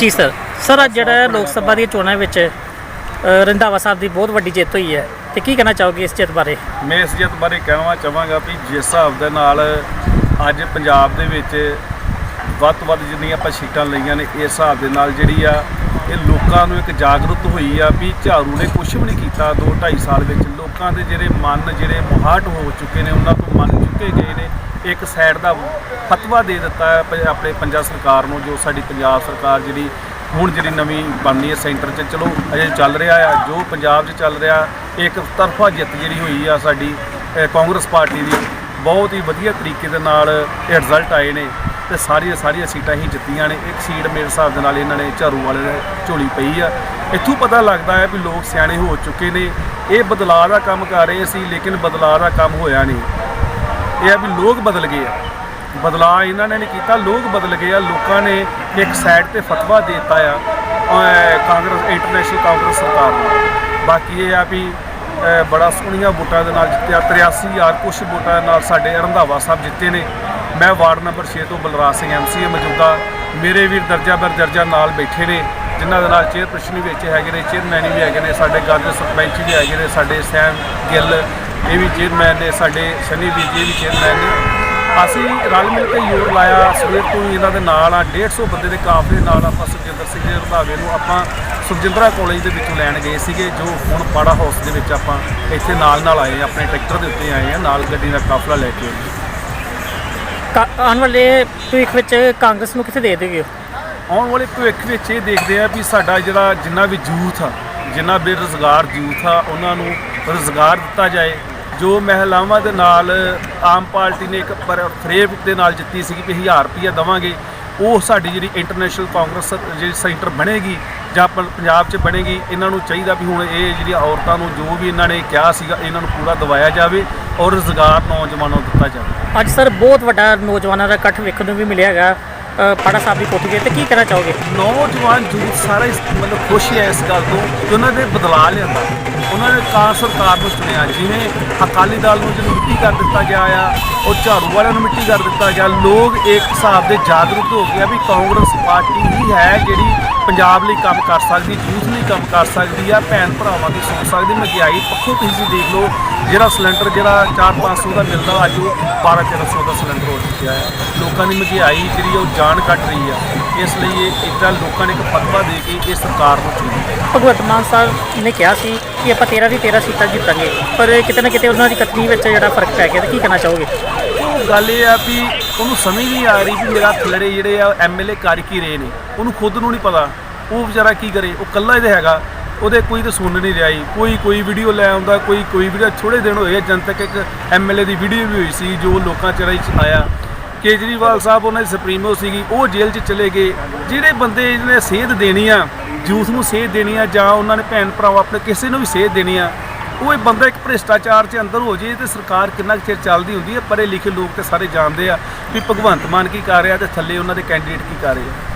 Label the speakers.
Speaker 1: ਜੀ sir. Sir ਅੱਜ ਜਿਹੜਾ ਲੋਕ ਸਭਾ ਦੀਆਂ ਚੋਣਾਂ ਵਿੱਚ ਅ, ਰੰਧਾਵਾ ਸਾਹਿਬ ਦੀ ਬਹੁਤ ਵੱਡੀ ਜਿੱਤ ਹੋਈ ਹੈ। ਤੇ ਕੀ ਕਹਿਣਾ ਚਾਹੋਗੇ ਇਸ ਜਿੱਤ ਬਾਰੇ?
Speaker 2: ਮੈਂ ਇਸ ਜਿੱਤ ਬਾਰੇ ਕਹਿਣਾ ਚਾਹਾਂਗਾ ਵੀ ਜਿਸ ਹਿਸਾਬ ਦੇ ਨਾਲ ਅੱਜ ਪੰਜਾਬ ਦੇ ਵਿੱਚ ਵੱਧ ਤੋਂ ਵੱਧ ਜਿੰਨੀਆਂ ਆਪਾਂ ਸੀਟਾਂ ਲਈਆਂ ਨੇ ਇਸ ਹਿਸਾਬ ਦੇ ਨਾਲ ਜਿਹੜੀ ਆ ਇਹ ਲੋਕਾਂ ਨੂੰ ਇੱਕ ਜਾਗਰੂਕ ਹੋਈ ਆ ਵੀ ਝਾੜੂ ਨੇ ਕੁਝ ਵੀ ਨਹੀਂ ਕੀਤਾ। 2 2.5 ਸਾਲ ਵਿੱਚ ਲੋਕਾਂ ਦੇ ਜਿਹੜੇ ਮਨ ਜਿਹੜੇ ਮੁਹਾਟ ਹੋ ਚੁੱਕੇ ਨੇ ਉਹਨਾਂ ਤੋਂ ਮਨ ਚੁੱਕੇ ਗਏ ਨੇ। ਇੱਕ ਸਾਈਡ ਦਾ ਫਤਵਾ ਦੇ ਦਿੱਤਾ ਹੈ ਪ- ਆਪਣੇ ਪੰਜਾਬ ਸਰਕਾਰ ਨੂੰ ਜੋ ਸਾਡੀ ਪੰਜਾਬ ਸਰਕਾਰ ਜਿਹੜੀ ਹੁਣ ਜਿਹੜੀ ਨਵੀਂ ਬਣਨੀ ਹੈ ਸੈਂਟਰ 'ਚ। ਚਲੋ ਅਜੇ ਚੱਲ ਰਿਹਾ ਆ ਜੋ ਪੰਜਾਬ 'ਚ ਚੱਲ ਰਿਹਾ ਇੱਕ ਤਰਫਾ ਜਿੱਤ ਜਿਹੜੀ ਹੋਈ ਆ ਸਾਡੀ ਅ, ਕਾਂਗਰਸ ਪਾਰਟੀ ਦੀ ਬਹੁਤ ਹੀ ਵਧੀਆ ਤਰੀਕੇ ਦੇ ਨਾਲ ਇਹ ਰਿਜ਼ਲਟ ਆਏ ਨੇ ਤੇ ਸਾਰੀਆਂ ਸਾਰੀਆਂ ਸੀਟਾਂ ਹੀ ਜਿੱਤੀਆਂ ਨੇ। ਇੱਕ ਸੀਟ ਮੇਰੇ ਹਿਸਾਬ ਦੇ ਨਾਲ ਇਹਨਾਂ ਨੇ ਝਾੜੂ ਵਾਲੇ ਨੇ ਝੋਲੀ ਪਈ ਆ। ਇੱਥੋਂ ਪਤਾ ਲੱਗਦਾ ਹੈ ਵੀ ਲੋਕ ਸਿਆਣੇ ਹੋ ਚੁੱਕੇ ਨੇ। ਇਹ ਬਦਲਾਅ ਦਾ ਕੰਮ ਕਰ ਰਹੇ ਸੀ ਲੇਕਿਨ ਬਦਲਾਅ ਦਾ ਕੰਮ ਹੋਇਆ ਨਹੀਂ। ਇਹ ਆ ਵੀ ਲੋਕ ਬਦਲ ਗਏ ਆ। ਬਦਲਾਅ ਇਹਨਾਂ ਨੇ ਨਹੀਂ ਕੀਤਾ, ਲੋਕ ਬਦਲ ਗਏ ਆ। ਲੋਕਾਂ ਨੇ ਇੱਕ ਸਾਈਡ ਤੇ ਫਤਵਾ ਦੇ ਦਿੱਤਾ ਆ ਕਾਂਗਰਸ ਇੰਟਰਨੈਸ਼ਨਲ ਕਾਂਗਰਸ ਸਰਕਾਰ ਨੂੰ। ਬਾਕੀ ਇਹ ਆ ਵੀ ਬੜਾ ਸੋਹਣੀਆਂ ਵੋਟਾਂ ਦੇ ਨਾਲ ਜਿੱਤਿਆ 83000 ਕੁਛ ਵੋਟਾਂ ਦੇ ਨਾਲ ਸਾਡੇ ਰੰਧਾਵਾ ਸਾਹਿਬ ਜਿੱਤੇ ਨੇ। ਮੈਂ ਵਾਰਡ ਨੰਬਰ 6 ਤੋਂ ਬਲਰਾਜ ਸਿੰਘ ਐਮਸੀ ਮੌਜੂਦਾ। ਮੇਰੇ ਵੀਰ ਦਰਜਾ ਬਰ ਦਰਜਾ ਨਾਲ ਬੈਠੇ ਨੇ, ਜਿਨ੍ਹਾਂ ਦੇ ਨਾਲ ਚੇਅਰਪਰਸਨ ਵੀ ਵਿੱਚ ਹੈਗੇ ਨੇ ਚੇਅਰਮੈਨ ਵੀ ਹੈਗੇ ਨੇ, ਸਾਡੇ ਗਾਜਰ ਸਰਪੰਚ ਵੀ ਹੈਗੇ ਨੇ, ਸਾਡੇ ਸੈਮ ਗਿੱਲ ਇਹ ਵੀ ਚੇਅਰਮੈਨ ਨੇ ਸਾਡੇ ਸ਼ਨੀ ਵੀਰ ਜੀ ਵੀ ਚੇਅਰਮੈਨ ਨੇ। ਅਸੀਂ ਰਲ ਮਿਲ ਕੇ ਜ਼ੋਰ ਲਾਇਆ ਸਵੇਰ ਤੋਂ ਹੀ ਇਹਨਾਂ ਦੇ ਨਾਲ ਆ। 150 ਬੰਦੇ ਦੇ ਕਾਫਲੇ ਨਾਲ ਆਪਾਂ ਸੁਖਜਿੰਦਰ ਸਿੰਘ ਜੀ ਰੰਧਾਵੇ ਨੂੰ ਆਪਾਂ ਸੁਖਜਿੰਦਰਾ ਕਾਲਜ ਦੇ ਵਿੱਚੋਂ ਲੈਣ ਗਏ ਸੀਗੇ ਜੋ ਹੁਣ ਪਾੜਾ ਹਾਊਸ ਦੇ ਵਿੱਚ ਆਪਾਂ ਇੱਥੇ ਨਾਲ ਨਾਲ ਆਏ ਆਪਣੇ ਟਰੈਕਟਰ ਦੇ ਉੱਤੇ ਆਏ ਆ ਨਾਲ ਗੱਡੀ ਦਾ ਕਾਫਲਾ ਲੈ ਕੇ
Speaker 1: ਕਾ- ਆਉਣ ਵਾਲੇ ਭਵਿੱਖ ਵਿੱਚ ਕਾਂਗਰਸ ਨੂੰ ਕਿੱਥੇ ਦੇ ਦੇਗੇ?
Speaker 2: ਆਉਣ ਵਾਲੇ ਭਵਿੱਖ ਵਿੱਚ ਇਹ ਦੇਖਦੇ ਆ ਵੀ ਸਾਡਾ ਜਿਹੜਾ ਜਿੰਨਾ ਵੀ ਯੂਥ ਆ ਜਿੰਨਾ ਬੇਰੁਜ਼ਗਾਰ ਯੂਥ ਆ ਉਹਨਾਂ ਨੂੰ ਰੁਜ਼ਗਾਰ ਦਿੱਤਾ ਜਾਏ। ਜੋ ਮਹਿਲਾਵਾਂ ਦੇ ਨਾਲ ਆਮ ਪਾਰਟੀ ਨੇ ਇੱਕ ਪਰ ਫਰੇਮ ਦੇ ਨਾਲ ਜਿੱਤੀ ਸੀਗੀ ਵੀ 1000 ਰੁਪਈਆ ਦਵਾਂਗੇ ਉਹ ਸਾਡੀ ਜਿਹੜੀ ਇੰਟਰਨੈਸ਼ਨਲ ਕਾਂਗਰਸ ਜਿਹੜੀ ਸੈਂਟਰ ਬਣੇਗੀ ਜਾਂ ਪੰਜਾਬ 'ਚ ਬਣੇਗੀ ਇਹਨਾਂ ਨੂੰ ਚਾਹੀਦਾ ਵੀ ਹੁਣ ਇਹ ਜਿਹੜੀਆਂ ਔਰਤਾਂ ਨੂੰ ਜੋ ਵੀ ਇਹਨਾਂ ਨੇ ਕਿਹਾ ਸੀਗਾ ਇਹਨਾਂ ਨੂੰ ਪੂਰਾ ਦਵਾਇਆ ਜਾਵੇ ਔਰ ਰੁਜ਼ਗਾਰ ਨੌਜਵਾਨਾਂ ਨੂੰ ਦਿੱਤਾ ਜਾਵੇ।
Speaker 1: ਅੱਜ ਸਰ ਬਹੁਤ ਵੱਡਾ ਨੌਜਵਾਨਾਂ ਦਾ ਇਕੱਠ ਵੇਖਣ ਨੂੰ ਵੀ ਮਿਲਿਆ ਹੈਗਾ। ਪਾੜਾ ਸਾਹਿਬ ਦੀ ਕੋਠੀ 'ਤੇ ਤੇ ਕੀ ਕਹਿਣਾ ਚਾਹੋਗੇ?
Speaker 2: ਨੌਜਵਾਨ ਯੂਥ ਸਾਰਾ ਇਸ ਮਤਲਬ ਖੁਸ਼ ਹੈ ਇਸ ਗੱਲ ਤੋਂ ਕਿ ਉਹਨਾਂ ਨੇ ਬਦਲਾਅ ਲਿਆਂਦਾ। ਉਹਨਾਂ ਨੇ ਕਾਂ ਸਰਕਾਰ ਨੂੰ ਚੁਣਿਆ, ਜਿਵੇਂ ਅਕਾਲੀ ਦਲ ਨੂੰ ਜਿਹਨੂੰ ਮਿੱਟੀ ਕਰ ਦਿੱਤਾ ਗਿਆ ਆ, ਉਹ ਝਾੜੂ ਵਾਲਿਆਂ ਨੂੰ ਮਿੱਟੀ ਕਰ ਦਿੱਤਾ ਗਿਆ, ਲੋਕ ਇੱਕ ਹਿਸਾਬ ਦੇ ਜਾਗਰੂਕ ਹੋ ਗਏ ਆ ਵੀ ਕਾਂਗਰਸ ਪਾਰਟੀ ਹੀ ਹੈ ਜਿਹੜੀ ਪੰਜਾਬ ਲਈ ਕੰਮ ਕਰ ਸਕਦੀ ਯੂਥ ਲਈ ਕੰਮ ਕਰ ਸਕਦੀ ਆ, ਭੈਣ ਭਰਾਵਾਂ ਦੀ ਸੁਣ ਸਕਦੀ, ਮਹਿੰਗਾਈ ਪੱਖੋਂ ਤੁਸੀਂ ਦੇਖ ਲਓ ਜਿਹੜਾ ਸਿਲੰਡਰ ਜਿਹੜਾ 4-500 ਦਾ ਮਿਲਦਾ ਅੱਜ ਉਹ 12-1300 ਦਾ ਸਿਲੰਡਰ ਹੋ ਚੁੱਕਿਆ ਹੈ। ਲੋਕਾਂ ਦੀ ਮਹਿੰਗਾਈ ਜਿਹੜੀ ਉਹ ਜਾਨ ਕੱਟ ਰਹੀ ਆ। ਇਸ ਲਈ ਇਹ ਇੱਦਾਂ ਲੋਕਾਂ ਨੇ ਇੱਕ ਫਤਵਾ ਦੇ ਕੇ ਇਹ ਸਰਕਾਰ ਨੂੰ ਚੁਣਿਆ।
Speaker 1: ਭਗਵੰਤ ਮਾਨ ਸਾਹਿਬ ਨੇ ਕਿਹਾ ਸੀ ਕਿ ਆਪਾਂ 13 ਦੀ 13 ਸੀਟਾਂ ਜਿੱਤਾਂਗੇ ਪਰ ਕਿਤੇ ਨਾ ਕਿਤੇ ਉਹਨਾਂ ਦੀ ਕਥਨੀ ਵਿੱਚ ਜਿਹੜਾ ਫ਼ਰਕ ਪੈ ਗਿਆ ਤੇ ਕੀ ਕਹਿਣਾ ਚਾਹੋਗੇ?
Speaker 2: ਉਹ ਗੱਲ ਇਹ ਆ ਵੀ ਉਹਨੂੰ ਸਮਝ ਨਹੀਂ ਆ ਰਹੀ ਵੀ ਮੇਰਾ ਥਲੜੇ ਜਿਹੜੇ ਆ ਐਮਐਲਏ ਕਰ ਕੀ ਰਹੇ ਨੇ। ਉਹਨੂੰ ਖੁਦ ਨੂੰ ਨਹੀਂ ਪਤਾ। ਉਹ ਵਿਚਾਰਾ ਕੀ ਕਰੇ? ਉਹ ਕੱਲਾ ਇਹਦੇ ਹੈਗਾ। ਉਹਦੇ ਕੋਈ ਤਾਂ ਸੁਣ ਨਹੀਂ ਰਿਹਾ ਜੀ। ਕੋਈ ਕੋਈ ਵੀਡੀਓ ਲੈ ਆਉਂਦਾ ਕੋਈ ਕੋਈ ਵੀਡੀਓ ਥੋੜੇ ਦਿਨ ਹੋਏ ਆ, ਜਨਤਕ ਇੱਕ ਐਮਐਲਏ ਦੀ ਵੀਡੀਓ ਵੀ ਹੋਈ ਸੀ ਜੋ ਲੋਕਾਂ ਚ ਚ ਆਇਆ। ਕੇਜਰੀਵਾਲ ਸਾਹਿਬ ਉਹਨਾਂ ਦੀ ਸੁਪਰੀਮੋ ਸੀਗੀ ਉਹ ਜੇਲ੍ਹ 'ਚ ਚਲੇ ਗਏ। ਜਿਹੜੇ ਬੰਦੇ ਨੇ ਸੇਧ ਦੇਣੀ ਆ ਜੂਸ ਨੂੰ ਸੇਧ ਦੇਣੀ ਆ ਜਾਂ ਉਹਨਾਂ ਨੇ ਭੈਣ ਭਰਾਵਾ ਆਪਣੇ ਕਿਸੇ ਨੂੰ ਵੀ ਸੇਧ ਦੇਣੀ ਆ ਉਹ ਇਹ ਬੰਦਾ ਇੱਕ ਭ੍ਰਿਸ਼ਟਾਚਾਰ 'ਚ ਅੰਦਰ ਹੋ ਜੇ ਤੇ ਸਰਕਾਰ ਕਿੰਨਾ ਕੁ ਚਿਰ ਚੱਲਦੀ ਹੁੰਦੀ ਹੈ ਪੜ੍ਹੇ ਲਿਖੇ ਲੋਕ ਤੇ ਸਾਰੇ ਜਾਣਦੇ ਆ ਵੀ ਭਗਵੰਤ ਮਾਨ ਕੀ ਕਰ ਰਿਹਾ ਤੇ ਥੱਲੇ ਉਹਨਾਂ ਦੇ ਕੈਂਡੀਡੇਟ ਕੀ ਕਰ ਰਹੇ ਆ।